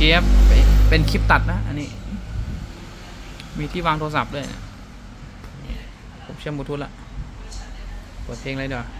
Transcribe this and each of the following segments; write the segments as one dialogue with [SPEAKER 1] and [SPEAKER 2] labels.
[SPEAKER 1] เคครับเป็นคลิปตัดนะ อันนี้ มีที่วางโทรศัพท์ด้วยนะผมเชื่อมบลูทูธละเปิดเพลงเลยเดี๋ยวา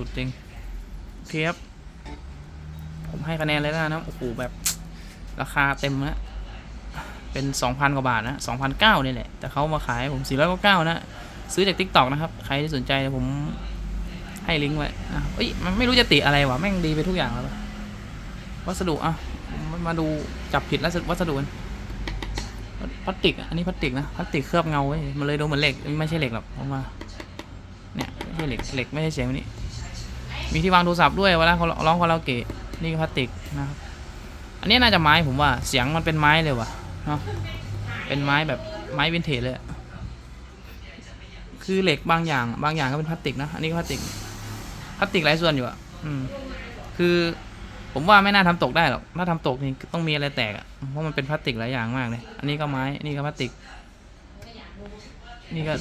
[SPEAKER 1] สุดจริงโอเคครับผมให้คะแนนเลยแล้วกันะโอ้โหแบบราคาเต็มนะเป็น 2,000 กว่าบาทนะ2,009นี่แหละ แต่เขามาขายผม 499 นะ ซื้อจาก TikTok นะครับ ใครที่สนใจผมให้ลิงก์ไว้นะเอ้ย มันไม่รู้จะติอะไรวะ แม่งดีไปทุกอย่างแล้ววัสดุอะ มามาดูจับผิดแล้ววัสดุกันพลาสติก อันนี้พลาสติกนะ พลาสติกเคลือบเงาไว้ยมันเลยดูเหมือนเหล็ก ไม่ใช่เหล็กหรอกผมว่าเนี่ย ไม่ใช่เหล็ก เหล็กไม่ใช่เสียงนี้ มีที่วางโทรศัพท์ด้วยเวลาเขาร้องคาราโอเกะนี่พลาสติกนะครับ อันนี้น่าจะไม้ผมว่าเสียงมันเป็นไม้เลยว่ะเนาะเป็นไม้แบบไม้วินเทจเลยคือเหล็กบางอย่าง บางอย่างก็เป็นพลาสติกนะอันนี้ก็พลาสติกพลาสติกหลายส่วนอยู่อะอืมคือผมว่าไม่น่าทำตกได้หรอก ถ้าทำตกนี่ต้องมีอะไรแตกอะเพราะมันเป็นพลาสติกหลายอย่างมากเลย อันนี้ก็ไม้ นี่ก็พลาสติก นี่ก็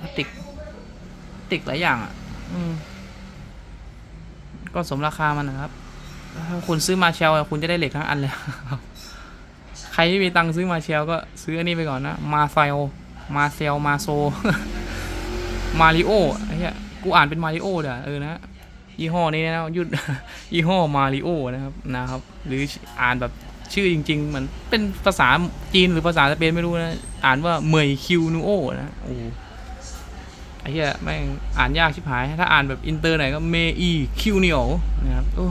[SPEAKER 1] พลาสติก พลาสติกหลายอย่างอะอืม ก็สมราคามันนะครับถ้าคุณซื้อมาเชลคุณจะได้เหล็กทั้งอันเลยใครที่มีตังค์ซื้อมาเชลก็ซื้ออันนี้ไปก่อนนะ มาเซลมาเซลมาโซ มาริโอไอ้เหี้ยกูอ่านเป็นมาริโอเด้อเออนะยี่ห้อนี้นะยุดยี่ห้อมาริโอนะครับนะครับ หรืออ่านแบบชื่อจริงๆเหมือนเป็นภาษาจีนหรือภาษาสเปนไม่รู้นะ อ่านว่าเมยคิวนูโอนะโอ้ ไอ้เหี้ยแม่งอ่านยากชิบหาย ถ้าอ่านแบบอินเตอร์ไหนก็เมอีคิวเนียวนะครับโอ้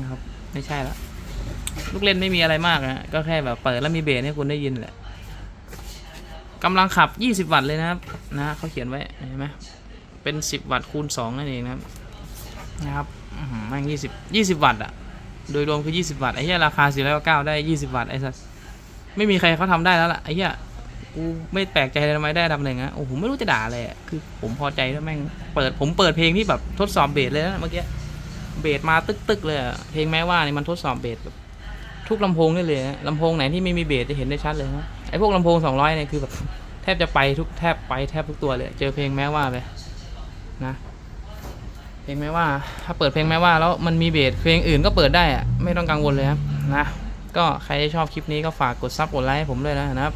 [SPEAKER 1] นะครับ ไม่ใช่ละลูกเล่นไม่มีอะไรมากนะก็แค่แบบเปิดแล้วมีเบสให้คุณได้ยินแหละกำลังขับ 20 วัตต์เลยนะครับนะเขาเขียนไว้เห็นไหมเป็น 10 วัตต์คูณ 2 นั่นเองนะครับนะครับแม่ง20 20 วัตต์อะโดยรวมคือ 20 วัตต์ไอ้เหี้ยราคา499ได้ 20 วัตต์ไอ้สัสไม่มีใครเขาทำได้แล้วล่ะไอ้เหี้ย กูไม่แปลกใจทำไมได้ดับหนึ่งอะโอ้โหไม่รู้จะด่าอะไรอะคือผมพอใจแล้วแม่งเปิดผมเปิดเพลงที่แบบทดสอบเบสเลยนะเมื่อกี้เบสมาตึกๆเลยอะเพลงแม้ว่านี่มันทดสอบเบสแบบทุกลำโพงได้เลยนะลำโพงไหนที่ไม่มีเบสจะเห็นได้ชัดเลยนะไอ้พวกลำโพง200เนี่ยคือแบบแทบจะไปทุกแทบไปแทบทุกตัวเลย เจอเพลงแม้ว่าไปนะเพลงแม้ว่า ถ้าเปิดเพลงแม้ว่าแล้วมันมีเบสเพลงอื่นก็เปิดได้อะไม่ต้องกังวลเลยครับนะก็ใครที่ชอบคลิปนี้ก็ฝากกดซับกดไลค์ให้ผมด้วยนะครับ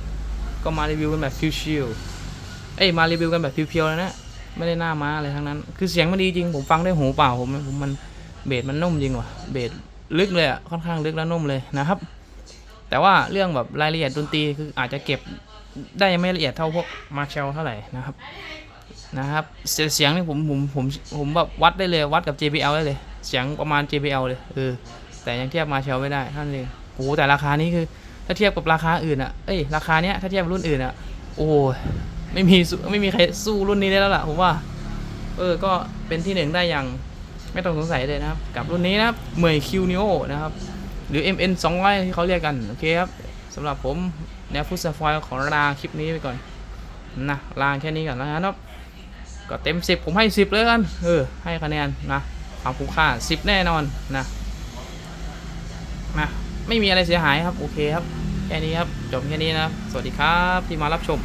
[SPEAKER 1] ก็มารีวิวกันแบบชิวๆเอ้ยมารีวิวกันแบบเพียวๆเลยนะไม่ได้หน้าม้าอะไรทั้งนั้น คือเสียงมันดีจริง ผมฟังได้หูเปล่าผมผมมันเบสมันนุ่มจริงว่ะ เบสลึกเลยอะ ค่อนข้างลึกและนุ่มเลยนะครับ แต่ว่าเรื่องแบบรายละเอียดดนตรีคืออาจจะเก็บได้ยังไม่ละเอียดเท่าพวกมาเชลเท่าไหร่นะครับ นะครับ เสียงนี่ผมผมผมผมแบบวัดได้เลยวัดกับ JBL ได้เลย เสียงประมาณ JBL เลยเออแต่ยังเทียบมาเชลไม่ได้ท่านเองโอ้แต่ราคานี้คือ ถ้าเทียบกับราคาอื่นอะเอ้ยราคาเนี้ยถ้าเทียบกับรุ่นอื่นอะโอ้ยไม่มีไม่มีใครสู้รุ่นนี้ได้แล้วล่ะผมว่า เออก็เป็นที่หนึ่งได้อย่างไม่ต้องสงสัยเลยนะครับ กับรุ่นนี้นะครับเมย์คิวนิโอนะครับ หรือ MN 200ที่เขาเรียกกัน โอเคครับสำหรับผมแนวฟุตซฟอยขอลาคลิปนี้ไปก่อนนะลาแค่นี้ก่อนแล้วนะครับก็เต็ม 10 ผมให้ 10 เลยกัน เออ ให้คะแนนนะความคุ้มค่า 10 แน่นอนนะนะ ไม่มีอะไรเสียหายครับ โอเคครับ แค่นี้ครับ จบแค่นี้นะครับสวัสดีครับที่มารับชม